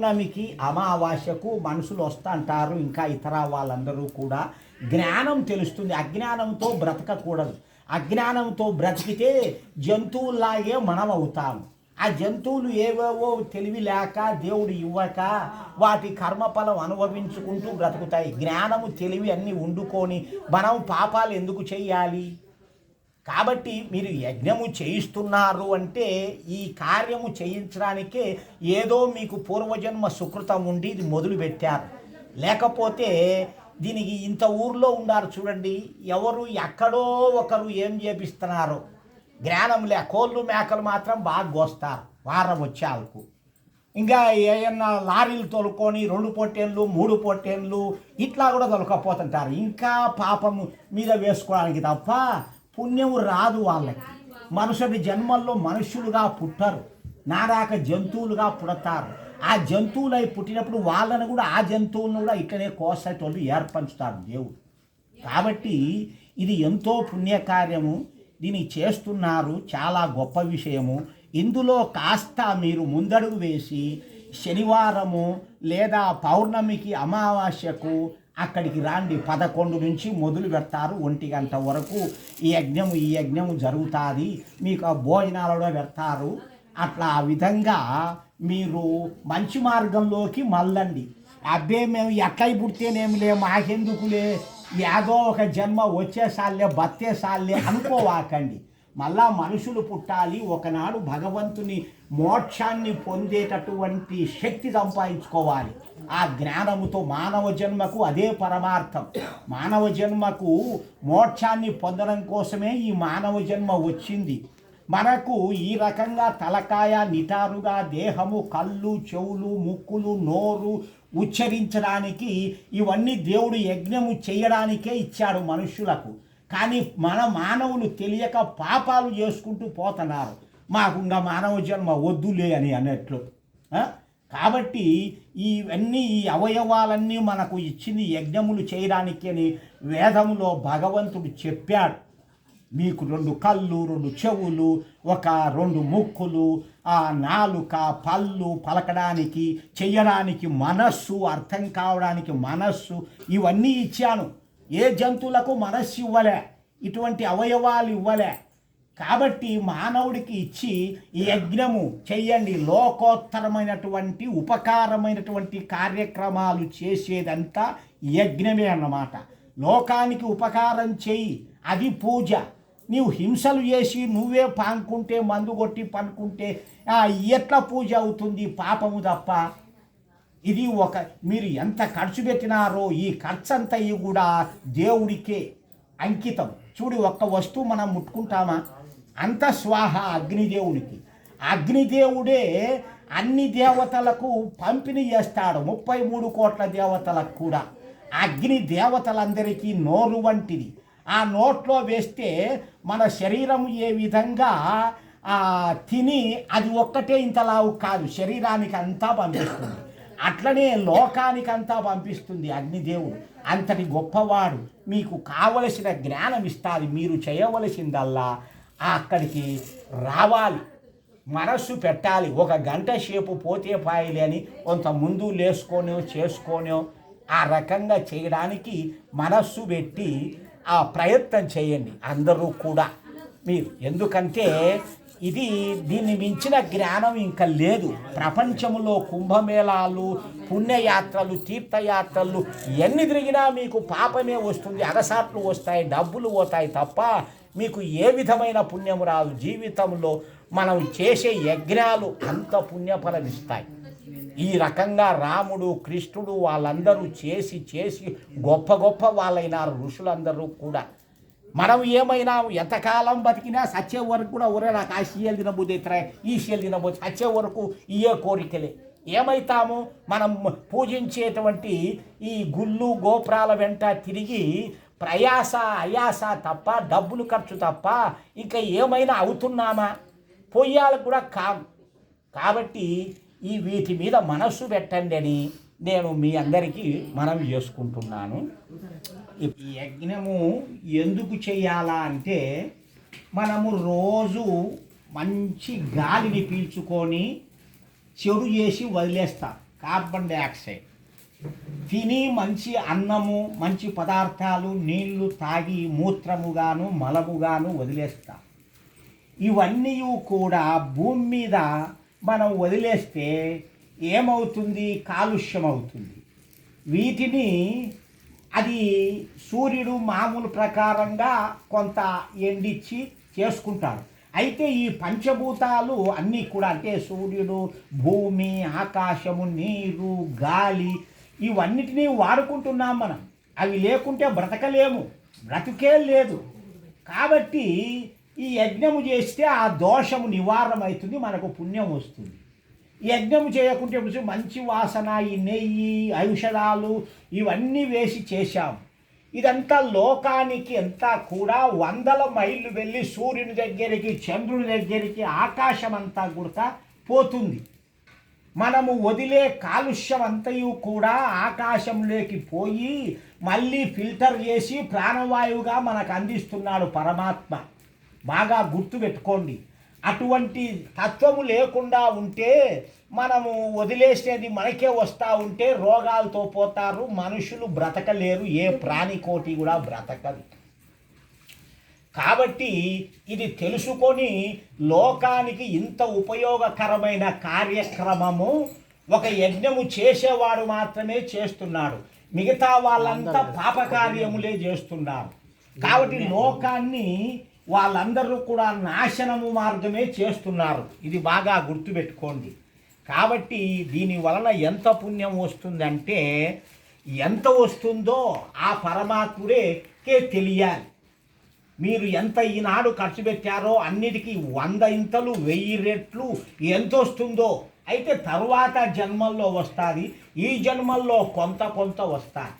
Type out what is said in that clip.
పౌర్ణమికి అమావాస్యకు మనుషులు వస్తుంటారు ఇంకా ఇతర వాళ్ళందరూ కూడా. జ్ఞానం తెలుస్తుంది. అజ్ఞానంతో బ్రతకకూడదు. అజ్ఞానంతో బ్రతికితే జంతువుల్లాగే మనం అవుతాము ఆ జంతువులు ఏవేవో తెలివి లేక దేవుడు ఇవ్వక వాటి కర్మఫలం అనుభవించుకుంటూ బ్రతుకుతాయి. జ్ఞానము తెలివి అన్నీ వండుకొని మనం పాపాలు ఎందుకు చేయాలి? కాబట్టి మీరు యజ్ఞము చేయిస్తున్నారు అంటే ఈ కార్యము చేయించడానికే ఏదో మీకు పూర్వజన్మ సుకృతం ఉండి ఇది మొదలుపెట్టారు లేకపోతే దీనికి ఇంత ఊర్లో ఉన్నారు చూడండి ఎవరు ఎక్కడో ఒకరు ఏం చేపిస్తున్నారు? జ్ఞానం లే కోళ్ళు మేకలు మాత్రం బాగా కోస్తారు వారం వచ్చేందుకు ఇంకా ఏమన్నా లారీలు తొలుకొని రెండు పొట్టేళ్ళు మూడు పొట్టేళ్ళు ఇట్లా కూడా తొలకపోతుంటారు. ఇంకా పాపము మీద వేసుకోవడానికి తప్ప పుణ్యం రాదు వాళ్ళకి. మనుషుడి జన్మల్లో మనుషులుగా పుట్టరు. నారాక జంతువులుగా పుడతారు. ఆ జంతువులై పుట్టినప్పుడు వాళ్ళని కూడా ఆ జంతువులను కూడా ఇట్లనే కోసేటోళ్ళు ఏర్పంచుతారు దేవుడు. కాబట్టి ఇది ఎంతో పుణ్యకార్యము. దీన్ని చేస్తున్నారు. చాలా గొప్ప విషయము. ఇందులో కాస్త మీరు ముందడుగు వేసి శనివారము లేదా పౌర్ణమికి అమావాస్యకు అక్కడికి రాండి. పదకొండు నుంచి మొదలు పెడతారు ఒంటి గంట వరకు. ఈ యజ్ఞము ఈ యజ్ఞము జరుగుతుంది. మీకు ఆ భోజనాలలో పెడతారు. అట్లా ఆ విధంగా మీరు మంచి మార్గంలోకి మళ్ళండి. అబ్బే మేము ఎక్కై పుడితేనేమిలే మాకెందుకులే? ఏదో ఒక జన్మ వచ్చేసాలే బత్తేసాలే అనుకోవాకండి. మళ్ళా మనుషులు పుట్టాలి ఒకనాడు భగవంతుని మోక్షాన్ని పొందేటటువంటి శక్తి సంపాదించుకోవాలి. ఆ జ్ఞానముతో మానవ జన్మకు అదే పరమార్థం. మానవ జన్మకు మోక్షాన్ని పొందడం కోసమే ఈ మానవ జన్మ వచ్చింది. మనకు ఈ రకంగా తలకాయ నిటారుగా దేహము కళ్ళు చెవులు ముక్కులు నోరు ఉచ్చరించడానికి ఇవన్నీ దేవుడు యజ్ఞము చేయడానికే ఇచ్చాడు మనుషులకు. కానీ మన మానవులు తెలియక పాపాలు చేసుకుంటూ పోతున్నారు. మాకు ఇంకా మానవ జన్మ వద్దులే అని అన్నట్లు. కాబట్టి ఇవన్నీ ఈ అవయవాలన్నీ మనకు ఇచ్చింది యజ్ఞములు చేయడానికి అని వేదంలో భగవంతుడు చెప్పాడు. మీకు రెండు కళ్ళు రెండు చెవులు ఒక రెండు ముక్కులు ఆ నాలుక పళ్ళు పలకడానికి చేయడానికి మనస్సు అర్థం కావడానికి మనస్సు ఇవన్నీ ఇచ్చాను. ఏ జంతువులకు మనస్సు ఇవ్వలే ఇటువంటి అవయవాలు ఇవ్వలే. కాబట్టి మానవుడికి ఇచ్చి ఈ యజ్ఞము చెయ్యండి. లోకోత్తరమైనటువంటి ఉపకారమైనటువంటి కార్యక్రమాలు చేసేదంతా యజ్ఞమే అన్నమాట. లోకానికి ఉపకారం చెయ్యి అది పూజ. నీవు హింసలు చేసి నువ్వే పాంకుంటే మందు కొట్టి పనుకుంటే ఎట్లా పూజ అవుతుంది? పాపము తప్ప ఇది ఒక మీరు ఎంత ఖర్చు పెట్టినారో ఈ ఖర్చు అంతా కూడా దేవుడికే అంకితం. చూడు ఒక్క వస్తువు మనం ముట్టుకుంటామా? అంత స్వాహ అగ్నిదేవునికి అగ్నిదేవుడే అన్ని దేవతలకు పంపిణీ చేస్తాడు. ముప్పై మూడు కోట్ల దేవతలకు కూడా. అగ్ని దేవతలందరికీ నోరు వంటిది. ఆ నోట్లో వేస్తే మన శరీరం ఏ విధంగా తిని అది ఒక్కటే ఇంతలావు కాదు. శరీరానికి అంతా పంపిస్తుంది. అట్లనే లోకానికంతా పంపిస్తుంది అగ్నిదేవుడు. అంతటి గొప్పవాడు మీకు కావలసిన జ్ఞానం ఇస్తుంది మీరు చేయవలసిందల్లా అక్కడికి రావాలి. మనస్సు పెట్టాలి. ఒక గంట సేపు పోతే పాయలే అని కొంత ముందు లేసుకొనో చేసుకోనో ఆ రకంగా చేయడానికి మనస్సు పెట్టి ఆ ప్రయత్నం చేయండి. అందరూ కూడా మీరు. ఎందుకంటే ఇది దీన్ని మించిన జ్ఞానం ఇంకా లేదు. ప్రపంచంలో కుంభమేళాలు పుణ్యయాత్రలు తీర్థయాత్రలు ఎన్ని తిరిగినా మీకు పాపమే వస్తుంది. అగసాట్లు వస్తాయి డబ్బులు పోతాయి తప్ప మీకు ఏ విధమైన పుణ్యం రాదు. జీవితంలో మనం చేసే యజ్ఞాలు అంత పుణ్యఫలమిస్తాయి. ఈ రకంగా రాముడు కృష్ణుడు వాళ్ళందరూ చేసి చేసి గొప్ప గొప్ప వాళ్ళైనారు ఋషులందరూ కూడా. మనం ఏమైనా ఎంతకాలం బతికినా సచ్చే వరకు కూడా ఒరే నాకు ఆ సీఎల్ తినబోతే ఇతర ఈ సీఎల్ తినబోదు సచ్చే వరకు ఇయే కోరికలే. ఏమైతాము? మనం పూజించేటువంటి ఈ గుళ్ళు గోపురాల వెంట తిరిగి ప్రయాస అయాస తప్ప డబ్బులు ఖర్చు తప్ప ఇంకా ఏమైనా అవుతున్నామా? పొయ్యాలకు కూడా కాదు. కాబట్టి ఈ వీటి మీద మనస్సు పెట్టండి అని నేను మీ అందరికీ మనం చేసుకుంటున్నాను. ఈ యజ్ఞము ఎందుకు చేయాలా అంటే మనము రోజు మంచి గాలిని పీల్చుకొని చెడు చేసి వదిలేస్తాం కార్బన్ డైఆక్సైడ్ తిని మంచి అన్నము మంచి పదార్థాలు నీళ్ళు తాగి మూత్రముగాను మలముగాను వదిలేస్తాం. ఇవన్నీ కూడా భూమి మీద మనం వదిలేస్తే ఏమవుతుంది? కాలుష్యం అవుతుంది వీటిని అది సూర్యుడు మామూలు ప్రకారంగా కొంత ఎండిచ్చి చేసుకుంటాడు. అయితే ఈ పంచభూతాలు అన్నీ కూడా అంటే సూర్యుడు భూమి ఆకాశము నీరు గాలి ఇవన్నిటినీ వాడుకుంటున్నాం మనం. అవి లేకుంటే బ్రతకలేము. బ్రతికే లేదు. కాబట్టి ఈ యజ్ఞము చేస్తే ఆ దోషము నివారణ అవుతుంది మనకు పుణ్యం వస్తుంది. యజ్ఞము చేయకుంటే మంచి వాసన ఈ నెయ్యి ఔషధాలు ఇవన్నీ వేసి చేశాము ఇదంతా లోకానికి అంతా కూడా వందల మైళ్ళు వెళ్ళి సూర్యుని దగ్గరికి చంద్రుని దగ్గరికి ఆకాశం అంతా కూడా పోతుంది. మనము వదిలే కాలుష్యం అంతయు కూడా ఆకాశంలోకి పోయి మళ్ళీ ఫిల్టర్ చేసి ప్రాణవాయువుగా మనకు అందిస్తున్నాడు పరమాత్మ. బాగా గుర్తుపెట్టుకోండి. అటువంటి తత్వము లేకుండా ఉంటే మనము వదిలేసేది మనకే వస్తూ ఉంటే రోగాలతో పోతారు మనుషులు బ్రతకలేరు ఏ ప్రాణికోటి కూడా బ్రతకదు. కాబట్టి ఇది తెలుసుకొని లోకానికి ఇంత ఉపయోగకరమైన కార్యక్రమము ఒక యజ్ఞము చేసేవాడు మాత్రమే చేస్తున్నాడు. మిగతా వాళ్ళంతా పాపకార్యములే చేస్తున్నారు. కాబట్టి లోకాన్ని వాళ్ళందరూ కూడా నాశనము మార్గమే చేస్తున్నారు. ఇది బాగా గుర్తుపెట్టుకోండి. కాబట్టి దీని వలన ఎంత పుణ్యం వస్తుందంటే ఎంత వస్తుందో ఆ పరమాత్ముడే తెలియాలి. మీరు ఎంత ఈనాడు ఖర్చు పెట్టారో అన్నిటికీ వంద ఇంతలు వెయ్యి రెట్లు ఎంత వస్తుందో అయితే తరువాత జన్మల్లో వస్తుంది. ఈ జన్మల్లో కొంత కొంత వస్తుంది.